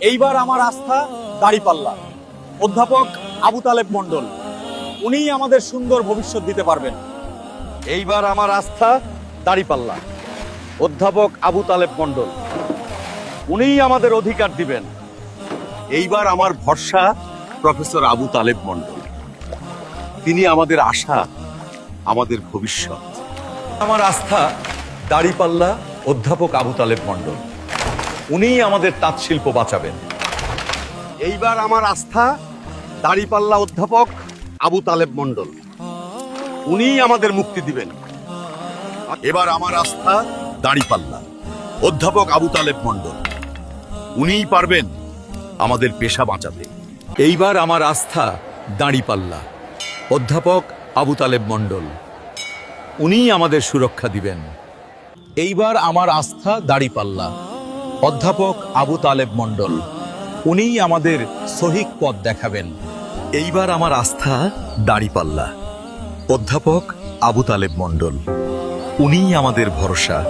এইবার আমার আস্থা দাড়িপাল্লা অধ্যাপক আবু তালেব মণ্ডল, উনিই আমাদের সুন্দর ভবিষ্যৎ দিতে পারবেন। এইবার আমার আস্থা দাড়িপাল্লা অধ্যাপক আবু তালেব মণ্ডল, উনিই আমাদের অধিকার দিবেন। এইবার আমার ভরসা প্রফেসর আবু তালেব মণ্ডল। তিনি আমাদের আশা, আমাদের ভবিষ্যৎ। আমার আস্থা দাড়িপাল্লা অধ্যাপক আবু তালেব মণ্ডল। উনিই আমাদের তাঁত শিল্প বাঁচাবেন। এইবার আমার আস্থা দাড়িপাল্লা অধ্যাপক আবু তালেব মণ্ডল। উনিই আমাদের মুক্তি দিবেন। এবার আমার আস্থা দাড়িপাল্লা অধ্যাপক আবু তালেব মণ্ডল। উনিই পারবেন আমাদের পেশা বাঁচাতে। এইবার আমার আস্থা দাঁড়িপাল্লা অধ্যাপক আবু তালেব মণ্ডল। উনিই আমাদের সুরক্ষা দিবেন। এইবার আমার আস্থা দাড়িপাল্লা অধ্যাপক আবু তালেব মণ্ডল, উনিই আমাদের সহিক পথ দেখাবেন। এইবার আমার আস্থা দাড়িপাল্লা। অধ্যাপক আবু তালেব মণ্ডল, উনিই আমাদের ভরসা।